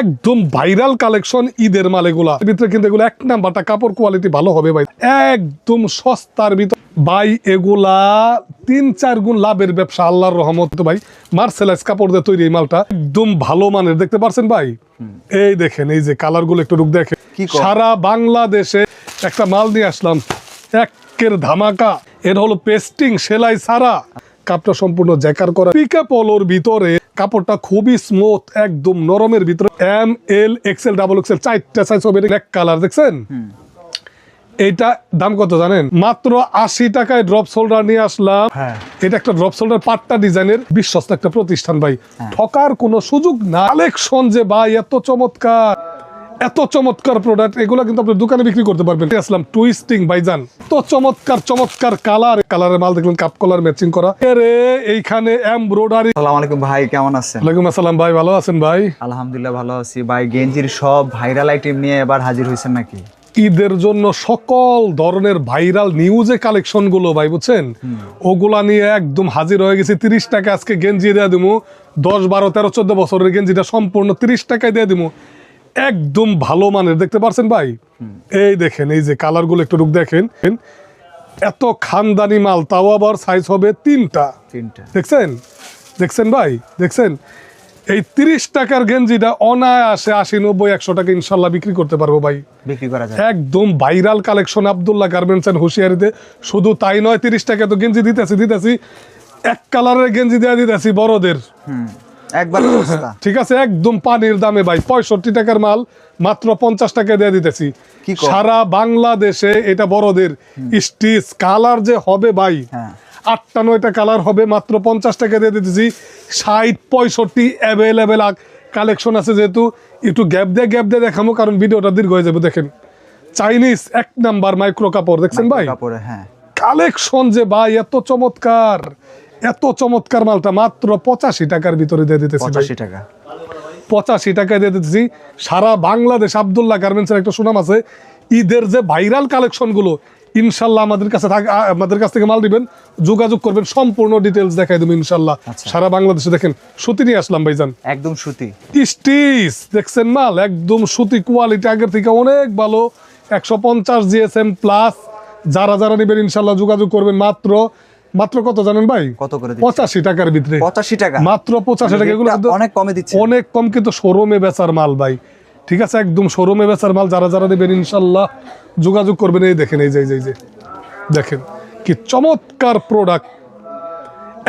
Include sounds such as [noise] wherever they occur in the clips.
একদম viral collection ঈদের মাল এগুলা ভিতরে কিন্তু এগুলো এক নাম্বারটা কাপড় কোয়ালিটি ভালো হবে ভাই। একদম সস্তার ভিতর। ভাই এগুলা তিন চার গুণ লাভের ব্যবসা আল্লাহর রহমত ভাই। মার্সেলাইজ কাপড় দিয়ে তৈরি এই মালটা। একদম ভালো মানের দেখতে পারছেন ভাই? এই দেখেন এই যে কালারগুলো একটু রূপ দেখেন। সারা বাংলাদেশে একটা মাল নিয়ে আসলাম। একের ধামাকা। এর হলো পেস্টিং সেলাই সারা কাপড়টা সম্পূর্ণ জ্যাকার করা। পিকা পলোর ভিতরে কাপড়টা খুবই স্মুথ একদম নরমের ভিতরে। M L XL double XL চারটা সাইজ হবে। ব্ল্যাক কালার দেখছেন? এইটা দাম কত জানেন? মাত্র আশি টাকায় ড্রপ শোল্ডার নিয়ে আসলাম। হ্যাঁ। এটা একটা ড্রপ শোল্ডার পাট্টা ডিজাইনের বিশ্বস্ত একটা প্রতিষ্ঠান ভাই। ঠকার কোনো সুযোগ না। কালেকশন যে ভাই এত চমৎকার। এত চমৎকার প্রোডাক্ট এগুলো কিন্তু আপনি দোকানে বিক্রি করতে পারবেন। আসলাম টুইস্টিং ভাইজান তো চমৎকার চমৎকার কালার কালারের মাল দেখলেন কাপ কলার ম্যাচিং করা। এরে এইখানে এমব্রয়ডারি আসসালামু আলাইকুম ভাই কেমন আছেন? ওয়ালাইকুম আসসালাম ভাই ভালো আছেন ভাই? আলহামদুলিল্লাহ ভালো আছি ভাই। গেঞ্জির সব ভাইরাল আইটেম নিয়ে এবার হাজির হয়েছেন নাকি? ঈদের জন্য সকল ধরনের ভাইরাল নিউজে কালেকশনগুলো ভাই বুঝছেন? ওগুলা নিয়ে একদম হাজির হয়ে গেছি। তিরিশ টাকা আজকে গেঞ্জি দিয়ে দিমু। দশ বারো তেরো চোদ্দ বছরের গেঞ্জিটা সম্পূর্ণ তিরিশ টাকায় দিয়ে দিমু। একদম ভালো মানের দেখতে পারছেন ভাই? এই দেখেন এই যে কালারগুলো একটু দেখেন। এত খানদানি মাল তাও আবার সাইজ হবে তিনটা। তিনটা। দেখছেন? দেখছেন ভাই? দেখছেন? এই তিরিশ টাকার গেঞ্জিটা অনায়াসে আশি নব্বই একশো টাকা ইনশাল্লাহ বিক্রি করতে পারব ভাই। বিক্রি করা যায় একদম viral collection Abdullah garments and হুশিয়ারিতে। শুধু তাই নয় তিরিশ টাকা তো গেঞ্জি দিতেছি দিতেছি। এক কালারের গেঞ্জি দেওয়া দিতেছি বড়দের। হুম। একবার [coughs] ঠিক আছে একদম পানির দামে ভাই পঁয়ষট্টি টাকার মাল মাত্র পঞ্চাশ টাকা দিয়ে দিতেছি। সারা বাংলাদেশে এটা বড়দের স্টিচ কালার যে হবে ভাই হ্যাঁ। আটটা নয়টা কালার হবে মাত্র পঞ্চাশ টাকা দিয়ে দিতেছি। ষাট পঁয়ষট্টি অ্যাভেলেবেল কালেকশন আছে যেহেতু একটু গ্যাপ দিয়ে গ্যাপ দিয়ে দেখামো কারণ ভিডিওটা দীর্ঘ হয়ে যাবে দেখেন। চাইনিজ এক নাম্বার মাইক্রো কাপড় দেখছেন ভাই? হ্যাঁ। কালেকশন যে ভাই এত চমৎকার। এত চমৎকার মালটা মাত্র পঁচাশি টাকার ভিতরে দিয়ে দিতেছি পঁচাশি টাকা। পঁচাশি টাকায় দিয়ে দিতেছি। সারা বাংলাদেশ আবদুল্লাহ গার্মেন্টসের একটা সুনাম আছে। ঈদের যে ভাইরাল কালেকশনগুলো ইনশাল্লাহ আমাদের কাছে আমাদের কাছ থেকে মাল দিবেন। যোগাযোগ করবেন সম্পূর্ণ ডিটেলস দেখাই দেবো ইনশাল্লাহ। আচ্ছা। সারা বাংলাদেশে দেখেন সুতি নিয়ে আসলাম ভাইজান। একদম সুতি। স্টিচ দেখছেন মাল? একদম সুতি কোয়ালিটি আগের থেকে অনেক ভালো। একশো পঞ্চাশ জিএসএম প্লাস যারা যারা নেবেন ইনশাল্লাহ যোগাযোগ করবেন মাত্র মাত্র কত জানেন ভাই? কত করে পঁচাশি টাকার ভিতরে। পঁচাশি টাকা। মাত্র পঁচাশি টাকা এগুলো অনেক কমে দিচ্ছে। অনেক কম কিন্তু শোরুমে বেচার মাল ভাই। ঠিক আছে একদম শোরুমে বেচার মাল যারা যারা নেবেন ইনশাল্লাহ যোগাযোগ করবেন। এই দেখেন এই যে এই যে, দেখেন কি চমৎকার প্রোডাক্ট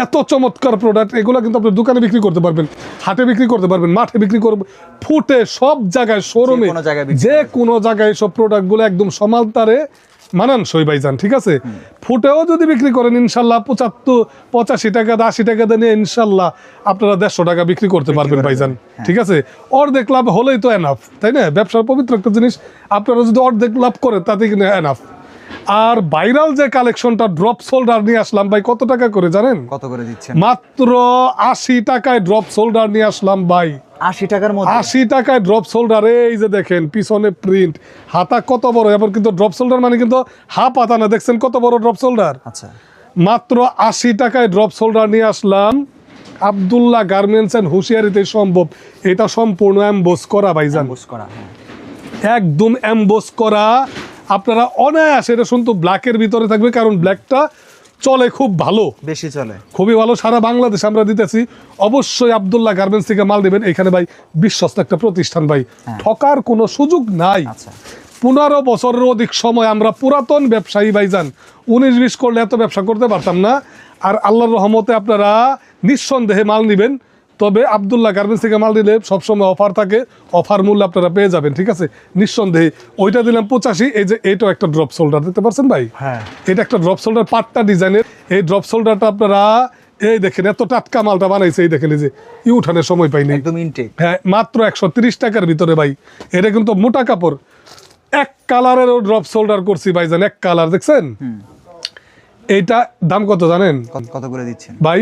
এত চমৎকার প্রোডাক্ট এগুলো কিন্তু আপনি দোকানে বিক্রি করতে পারবেন হাটে বিক্রি করতে পারবেন মাঠে বিক্রি করবেন ফুটে সব জায়গায় শোরুমে। যে কোনো জায়গায় সব প্রোডাক্টগুলো একদম সমালতারে মানানসই ভাইজান ঠিক আছে? ফুটেও যদি বিক্রি করেন ইনশাল্লাহ পঁচাত্তর পঁচাশি টাকা আশি টাকা দিয়ে ইনশাল্লাহ আপনারা দেড়শো টাকা বিক্রি করতে পারবেন ভাইজান ঠিক আছে? অর্ধেক লাভ হলেই তো এনাফ তাই না? ব্যবসার পবিত্র একটা জিনিস আপনারা যদি অর্ধেক লাভ করেন তাতে কিন্তু এনাফ আর ভাইরাল যে কালেকশনটা ড্রপ সোল্ডার নিয়ে আসলাম ভাই কত টাকা করে জানেন? কত করে দিচ্ছেন? মাত্র আশি টাকায় ড্রপ সোল্ডার নিয়ে আসলাম ভাই। আশি টাকার মধ্যে। আশি টাকায় ড্রপ সোল্ডার এই যে দেখেন পিছনে প্রিন্ট হাতা কত বড় এবার কিন্তু ড্রপ মানে কিন্তু হাফ হাতা না দেখছেন কত বড় ড্রপ সোল্ডার আচ্ছা। মাত্র আশি টাকায় ড্রপ সোল্ডার নিয়ে আসলাম। আবদুল্লাহ গার্মেন্টস অ্যান্ড হুশিয়ারিতে সম্ভব। এটা সম্পূর্ণ অ্যাম্বোস করা ভাইজান। করা হ্যাঁ। একদম অ্যাম্বোস করা। আপনারা অনায়াসে এটা শুনতো ব্ল্যাকের ভিতরে থাকবে কারণ ব্ল্যাকটা চলে খুব ভালো। বেশি চলে। খুবই ভালো সারা বাংলাদেশ আমরা দিতেছি। অবশ্যই আবদুল্লাহ গার্মেন্টস থেকে মাল দেবেন। এখানে ভাই বিশ্বস্ত একটা প্রতিষ্ঠান ভাই। ঠকার কোনো সুযোগ নাই। আচ্ছা। পনেরো বছরের অধিক সময় আমরা পুরাতন ব্যবসায়ী ভাইজান উনিশ বিশ করলে এত ব্যবসা করতে পারতাম না। আর আল্লাহর রহমতে আপনারা নিঃসন্দেহে মাল নেবেন। তবে আবদুল্লাহ গার্মেন্টস থেকে মাল দিলে সবসময় অফার থাকে অফার মূল্য আপনারা পেয়ে যাবেন ঠিক আছে? নিঃসন্দেহে ওইটা দিলাম পঁচাশি এই যে এইটাও একটা ড্রপ শোল্ডার দেখতে পারছেন ভাই? হ্যাঁ। এটা একটা ড্রপ শোল্ডার পাটটা ডিজাইনের এই ড্রপ শোল্ডারটা আপনারা এই দেখেন এত টাটকা মালটা বানাইছে এই দেখেন এই যে ই উঠানের সময় পাইনি। একদম ইনটেক হ্যাঁ মাত্র একশো তিরিশ টাকার ভিতরে ভাই এটা কিন্তু মোটা কাপড়। এক কালারের ড্রপ শোল্ডার করছি ভাই ভাইজান এক কালার দেখছেন? এইটা দাম কত জানেন? কত করে দিচ্ছেন? ভাই?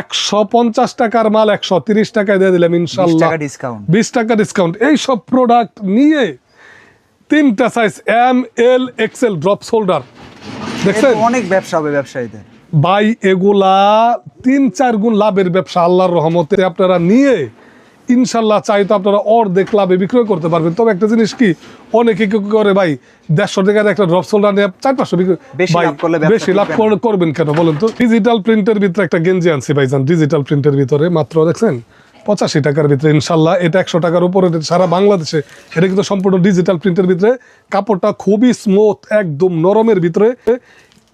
একশো পঞ্চাশ টাকার মাল একশো তিরিশ টাকায় দিয়ে দিলাম ইনশাল্লাহ। টাকা ডিসকাউন্ট বিশ টাকা ডিসকাউন্ট এই সব প্রোডাক্ট নিয়ে তিনটা size M L XL drop shoulder দেখছেন? অনেক ব্যবসা হবে ব্যবসায়ীদের। ভাই এগুলা তিন চার গুণ লাভের ব্যবসা আল্লাহর রহমতে। আপনারা নিয়ে ইনশাল্লাহ চাই তো আপনারা অর্ধেক লাভে বিক্রয় করতে পারবেন। তবে একটা জিনিস কি অনেকে কি করে ভাই দেড়শো টাকার একটা ড্রপ সোল্ডার নিয়ে চার পাঁচশো বিক্রি বেশি লাভ করবেন কেন বলেন তো? ডিজিটাল প্রিন্টের ভিতরে একটা গেঞ্জি আনছি ভাইজান ডিজিটাল প্রিন্টের ভিতরে মাত্র দেখছেন? পঁচাশি টাকার ভিতরে ইনশাল্লাহ এটা একশো টাকার উপরে সারা বাংলাদেশে এটা কিন্তু সম্পূর্ণ ডিজিটাল প্রিন্টের ভিতরে। কাপড়টা খুবই স্মুথ একদম নরমের ভিতরে।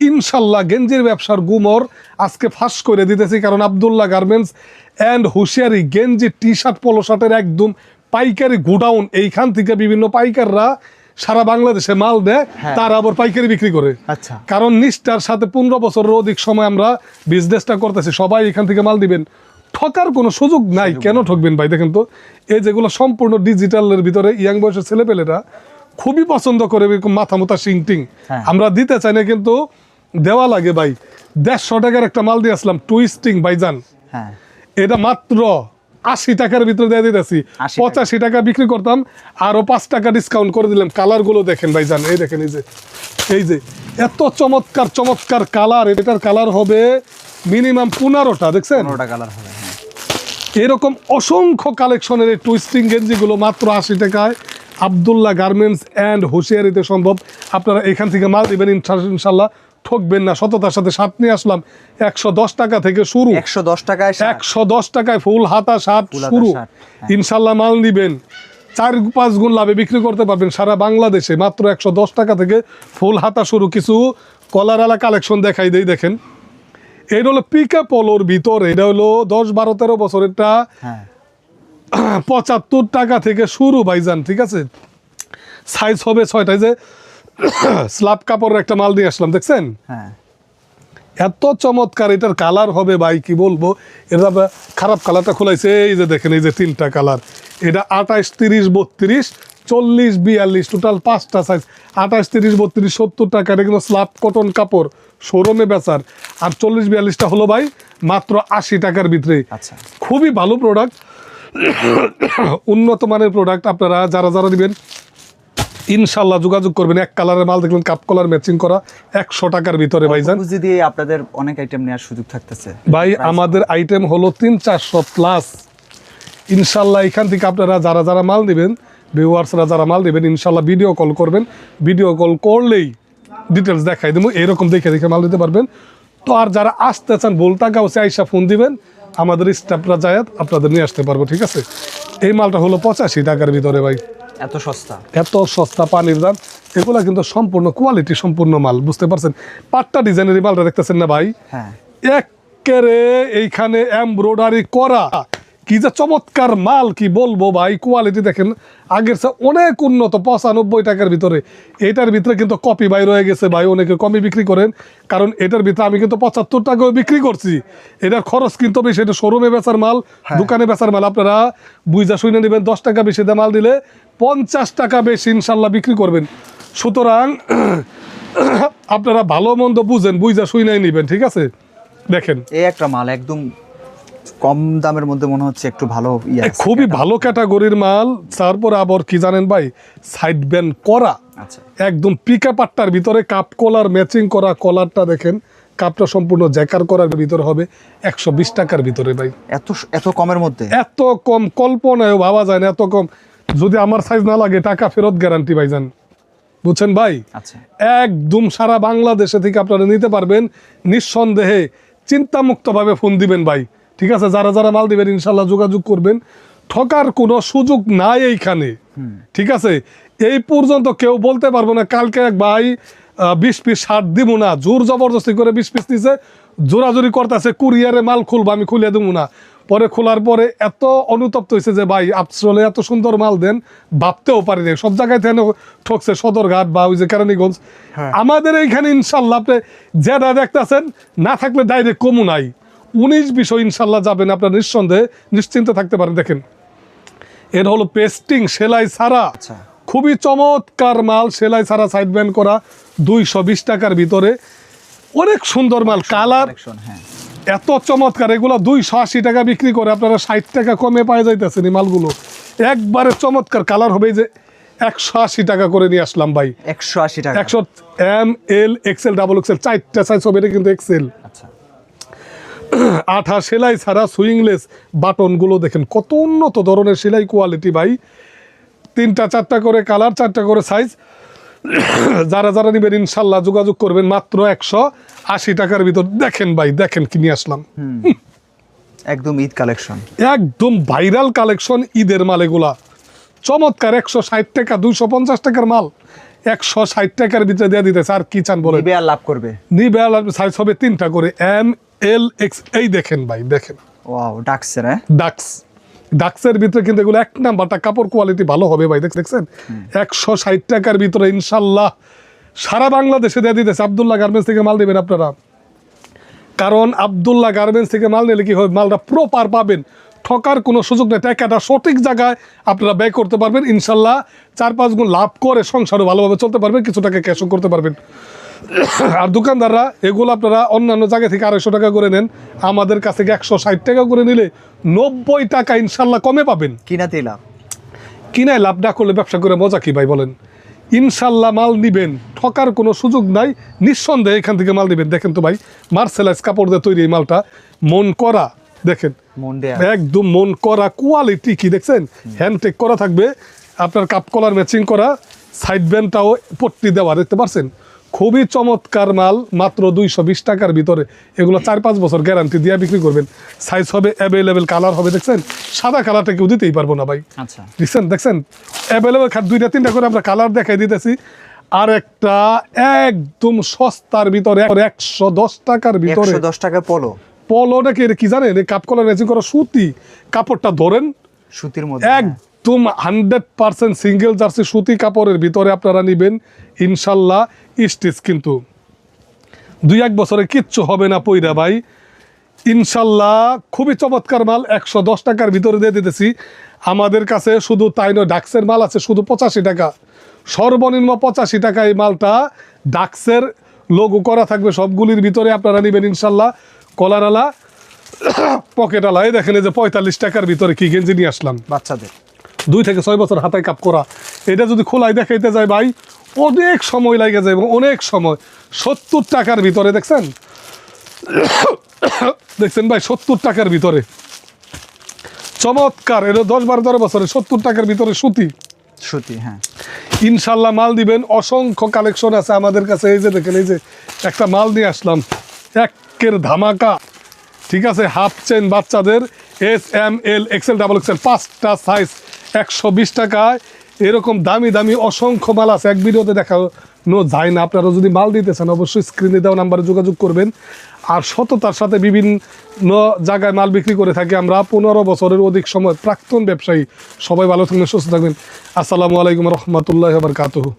ইনশাল্লাহ গেঞ্জির ব্যবসার গুমর আজকে ফাঁস করে দিতেছি কারণ আবদুল্লাহ গার্মেন্টস অ্যান্ড হুঁশিয়ারি গেঞ্জি টি শার্ট পলো শার্টের একদম পাইকারি গোডাউন। এইখান থেকে বিভিন্ন পাইকাররা সারা বাংলাদেশে মাল দেয় হ্যাঁ। তারা আবার পাইকারি বিক্রি করে। আচ্ছা। কারণ নিষ্ঠার সাথে পনেরো বছরের অধিক সময় আমরা বিজনেসটা করতেছি সবাই এখান থেকে মাল দিবেন। ঠকার কোনো সুযোগ নাই কেন ঠকবেন ভাই? দেখেন তো এই যেগুলো সম্পূর্ণ ডিজিটালের ভিতরে ইয়াং বয়সের ছেলেপেলেরা খুবই পছন্দ করে মাথা মোথা সিংটিং হ্যাঁ। আমরা দিতে চাই না কিন্তু দেওয়া লাগে ভাই। দেড়শো টাকার একটা মাল দিয়ে আসলাম টুইস্টিং ভাইজান। হ্যাঁ। এটা মাত্র আশি টাকার ভিতরে দিয়ে দিতেছি। পঁচাশি টাকা বিক্রি করতাম আরও পাঁচ টাকা ডিসকাউন্ট করে দিলাম। কালারগুলো দেখেন ভাই জান এই দেখেন এই যে এই যে এত চমৎকার চমৎকার কালার এটার কালার হবে মিনিমাম পনেরোটা দেখছেন? কালার হবে হ্যাঁ। এরকম অসংখ্য কালেকশনের এই টুইস্টিং গেঞ্জিগুলো মাত্র আশি টাকায়। আবদুল্লাহ গার্মেন্টস অ্যান্ড হুঁশিয়ারিতে সম্ভব। আপনারা এখান থেকে মাল দেবেন ইনশা- ইনশাল্লাহ। ঠকবেন না সততার সাথে শার্ট নিয়ে আসলাম। একশো দশ টাকা থেকে শুরু। একশো দশ টাকায় একশো দশ টাকায় ফুল হাতা শার্ট শুরু। হ্যাঁ। ইনশাল্লাহ মাল নিবেন। চার পাঁচ গুণ লাভে বিক্রি করতে পারবেন সারা বাংলাদেশে। মাত্র একশো দশ টাকা থেকে ফুল হাতা শুরু। কিছু কলারালা কালেকশন দেখাই দেই দেখেন। এটা হলো পিকা পলোর ভিতরে। এটা হলো দশ বারো তেরো বছরেরটা হ্যাঁ। পঁচাত্তর টাকা থেকে শুরু ভাইজান ঠিক আছে? সাইজ হবে ছয়টায় যে [coughs] স্লাব কাপড়ের একটা মাল নিয়ে আসলাম দেখছেন? হ্যাঁ। এত চমৎকার এটার কালার হবে ভাই কি বলব? এটা খারাপ কালারটা খোলাইছে এই যে দেখেন এই যে তিনটা কালার। এটা আঠাশ তিরিশ বত্রিশ চল্লিশ বিয়াল্লিশ টোটাল পাঁচটা সাইজ আঠাশ তিরিশ বত্রিশ সত্তর টাকা এটা কিন্তু স্লাব কটন কাপড় শোরুমে বেচার। আর চল্লিশ বিয়াল্লিশটা হলো ভাই মাত্র আশি টাকার ভিতরে। আচ্ছা। খুবই ভালো প্রোডাক্ট [coughs] উন্নত মানের প্রোডাক্ট আপনারা যারা যারা নেবেন ইনশাল্লাহ যোগাযোগ করবেন। এক কালারের মাল দেখবেন কাপ কলার ম্যাচিং করা একশো টাকার ভিতরে ভাইজান। দিয়ে আপনাদের অনেক আইটেম নেওয়ার সুযোগ থাকতেছে। ভাই আমাদের আইটেম হলো তিন চারশো প্লাস ইনশাল্লাহ এখান থেকে আপনারা যারা যারা মাল দিবেন ভিউয়ার্সরা যারা মাল দিবেন ইনশাল্লাহ ভিডিও কল করবেন। ভিডিও কল করলেই ডিটেলস দেখাই দেবো এরকম দেখে দেখে মাল দিতে পারবেন। তো আর যারা আসতে চান বলতা গাউসে আইসা ফোন দিবেন। আমাদের স্টাফরা যায় আপনাদের নিয়ে আসতে পারব ঠিক আছে? এই মালটা হলো পঁচাশি টাকার ভিতরে ভাই। এত সস্তা? এত সস্তা পানির দাম। এগুলো কিন্তু সম্পূর্ণ কোয়ালিটি সম্পূর্ণ মাল বুঝতে পারছেন? পাট্টা ডিজাইনের মালটা দেখতেছেন না ভাই? হ্যাঁ। একেরে এইখানে এমব্রয়ডারি করা। কি যে চমৎকার মাল কি বলব ভাই কোয়ালিটি দেখেন আগের চেয়ে অনেক উন্নত পঁচানব্বই টাকার ভিতরে। এটার ভিতরে কিন্তু কপি ভাই রয়ে গেছে ভাই অনেকে কমই বিক্রি করেন কারণ এটার ভিতরে আমি কিন্তু পঁচাত্তর টাকাও বিক্রি করছি। এটার খরচ কিন্তু বেশি এটা শোরুমে বেচার মাল দোকানে বেচার মাল আপনারা বুঝা শুনে নেবেন দশ টাকা বেশি দিয়ে মাল দিলে পঞ্চাশ টাকা বেশি ইনশাল্লাহ বিক্রি করবেন। সুতরাং আপনারা ভালো মন্দ বুঝেন বুঝা শুনে নেবেন ঠিক আছে? দেখেন। এই একটা মাল একদম কম দামের মধ্যে মনে হচ্ছে একটু ভালো ইয়ে খুবই ভালো ক্যাটাগরির মাল। তারপর আবার কি জানেন ভাই? সাইড ব্যান্ড করা। আচ্ছা। একদম পিকা পাট্টার ভিতরে কাপ কলার ম্যাচিং করা কলারটা দেখেন। কাপটা সম্পূর্ণ জ্যাকার করার ভিতরে হবে একশো বিশ টাকার ভিতরে ভাই। এত এত কমের মধ্যে? এত কম কল্পনায় ভাবা যায় না এত কম। যদি আমার সাইজ না লাগে টাকা ফেরত গ্যারান্টি ভাই যান বুঝছেন ভাই? আচ্ছা। একদম সারা বাংলাদেশে থেকে আপনারা নিতে পারবেন। নিঃসন্দেহে চিন্তামুক্তভাবে ফোন দিবেন ভাই। ঠিক আছে যারা যারা মাল দিবেন ইনশাল্লাহ যোগাযোগ করবেন। ঠকার কোনো সুযোগ নাই এইখানে। ঠিক আছে? এই পর্যন্ত কেউ বলতে পারব না কালকে এক ভাই বিশ পিস শার্ট দিব না জোর জবরদস্তি করে বিশ পিস দিছে জোরাজোরি করতেছে কুরিয়ারে মাল খুলবো আমি খুলে দেবো না। পরে খোলার পরে এত অনুতপ্ত হয়েছে যে ভাই আসলে এত সুন্দর মাল দেন ভাবতেও পারি না সব জায়গায় থেকে ঠকছে সদরঘাট বা ওই যে কেরানীগঞ্জ। আমাদের এইখানে ইনশাল্লাহ আপনি যেটা দেখতেছেন না থাকলে ডাইরেক্ট কমু নাই। উনিশ বিষয় ইনশাল্লাহ যাবেন আপনার নিঃসন্দেহে নিশ্চিন্তে থাকতে পারেন। দেখেন এর হলো পেস্টিং সেলাই ছাড়া। আচ্ছা। খুবই চমৎকার মাল সেলাই ছাড়া সাইড ব্যান্ড করা দুইশো বিশ টাকার ভিতরে। অনেক সুন্দর মাল কালার হ্যাঁ। এত চমৎকার এগুলো দুইশো আশি টাকা বিক্রি করে আপনারা ষাট টাকা কমে পাওয়া যাইতেছেন এই মালগুলো। একবারে চমৎকার কালার হবে যে একশো আশি টাকা করে নিয়ে আসলাম ভাই। একশো আশি টাকা। একশো M L XL double XL চারটা সাইজ হবে এটা কিন্তু এক্সেল [clears throat] আঠা সেলাই ছাড়া সুইংলেস বাটনগুলো দেখেন কত উন্নত ধরনের সেলাই কোয়ালিটি ভাই। তিনটা চারটা করে কালার চারটা করে সাইজ। [clears throat] যারা যারা নেবেন ইনশাল্লাহ যোগাযোগ করবেন মাত্র একশো আশি টাকার ভিতর। দেখেন ভাই দেখেন কি নিয়ে আসলাম একদম ঈদ কালেকশন। একদম ভাইরাল কালেকশন ঈদের মাল এগুলা চমৎকার একশো ষাট টাকা দুইশো পঞ্চাশ টাকার মাল। একশো ষাট টাকার ভিতরে দিয়ে দিতেছে আর কি চান বলে লাভ করবে। নিবে সাইজ হবে তিনটা করে এম এল এক্স এই দেখেন ভাই দেখেন। ওয়াও ডাকসের হ্যাঁ? ডাক্স ডাক্সের ভিতরে কিন্তু এগুলো এক নাম্বারটা কাপড় কোয়ালিটি ভালো হবে ভাই দেখ- দেখছেন? একশো ষাট টাকার ভিতরে ইনশাল্লাহ সারা বাংলাদেশে দিয়ে দিতেছে। আবদুল্লাহ গার্মেন্টস থেকে মাল নেবেন আপনারা। কারণ আবদুল্লাহ গার্মেন্টস থেকে মাল নিলে কি হবে মালটা প্রপার পাবেন। ঠকার কোনো সুযোগ নেই। টাকাটা সঠিক জায়গায় আপনারা ব্যয় করতে পারবেন। ইনশাল্লাহ চার পাঁচ গুণ লাভ করে সংসারও ভালোভাবে চলতে পারবেন কিছু টাকা ক্যাশও করতে পারবেন। আর দোকানদাররা এগুলো আপনারা অন্যান্য জায়গা থেকে আড়াইশো টাকা করে নেন। আমাদের কাছ থেকে একশো ষাট টাকা করে নিলে নব্বই টাকা ইনশাল্লাহ কমে পাবেন। কিনাতেই লাভ কিনায় লাভ না করলে ব্যবসা করে মজা কি ভাই বলেন? ইনশাল্লাহ মাল নিবেন ঠকার কোনো সুযোগ নাই নিঃসন্দেহে এখান থেকে মাল নিবেন। দেখেন তো ভাই মার্সেলাইজ কাপড় দিয়ে তৈরি এই মালটা মন করা দেখেন। একদম মন করা কোয়ালিটি কি দেখছেন? হ্যান্ডটেক করা থাকবে আপনার কাপ কলার ম্যাচিং করা সাইড ব্যান্ডটাও পট্টি দেওয়া দেখতে পারছেন? খুবই চমৎকার মাল মাত্র দুইশো বিশ টাকার ভিতরে। এগুলো চার পাঁচ বছর গ্যারান্টি দিয়ে বিক্রি করবেন। সাইজ হবে অ্যাভেলেবেল কালার হবে দেখছেন? সাদা কালারটা কেউ দিতেই পারব না ভাই। আচ্ছা। দেখছেন? দেখছেন? অ্যাভেলেবেল দুইটা তিনটা করে আমরা কালার দেখাই দিতেছি। আর একটা একদম সস্তার ভিতরে একশো দশ টাকার ভিতরে। দশ টাকা পলো পলোটা কি কি জানেন? এই কাপ কলার ম্যাচিং করা সুতি। কাপড়টা ধরেন। সুতির মধ্যে হ্যাঁ। একদম হান্ড্রেড পার্সেন্ট সিঙ্গেল জার্সি সুতি কাপড়ের ভিতরে আপনারা নেবেন, ইনশাল্লাহ স্টিচ কিন্তু। দুই এক বছরে কিচ্ছু হবে না পইরা ভাই। ইনশাল্লাহ খুবই চমৎকার মাল, একশো দশ টাকার ভিতরে দিয়ে দিতেছি। আমাদের কাছে শুধু তাই নয়, ডাক্সের মাল আছে শুধু পঁচাশি টাকা। সর্বনিম্ন পঁচাশি টাকা এই মালটা ডাক্সের লোগো করা থাকবে, সবগুলির ভিতরে আপনারা নেবেন ইনশাল্লাহ। কলারালা পকেটালা [coughs] এই দেখেন এই যে পঁয়তাল্লিশ টাকার ভিতরে কি গেঞ্জি নিয়ে আসলাম। বাচ্চাদের। দুই থেকে ছয় বছর হাতায় কাপ করা। এটা যদি খোলাই দেখাইতে যায় ভাই অনেক সময় লাগে যায় এবং অনেক সময়। সত্তর টাকার ভিতরে দেখছেন? দেখছেন ভাই সত্তর টাকার ভিতরে। চমৎকার এটা দশ বারো তেরো বছরে সত্তর টাকার ভিতরে সুতি। সুতি হ্যাঁ। ইনশাল্লাহ মাল দিবেন। অসংখ্য কালেকশন আছে আমাদের কাছে। এই যে দেখেন এই যে একটা মাল নিয়ে আসলাম। একের ধামাকা। ঠিক আছে হাফ চেন বাচ্চাদের S M L XL double XL পাঁচটা সাইজ একশো বিশ টাকায় এরকম দামি দামি অসংখ্য মাল আছে। এক ভিডিওতে দেখানো যায় না। আপনারা যদি মাল দিতে চান, অবশ্যই স্ক্রিনে দেওয়া নাম্বারে যোগাযোগ করবেন। আর সততার সাথে বিভিন্ন জায়গায় মাল বিক্রি করে থাকি আমরা। পনেরো বছরের অধিক সময় প্রাক্তন ব্যবসায়ী। সবাই ভালো থাকবেন, সুস্থ থাকবেন। আসসালামু আলাইকুম রহমতুল্লাহ বারকাতুহু।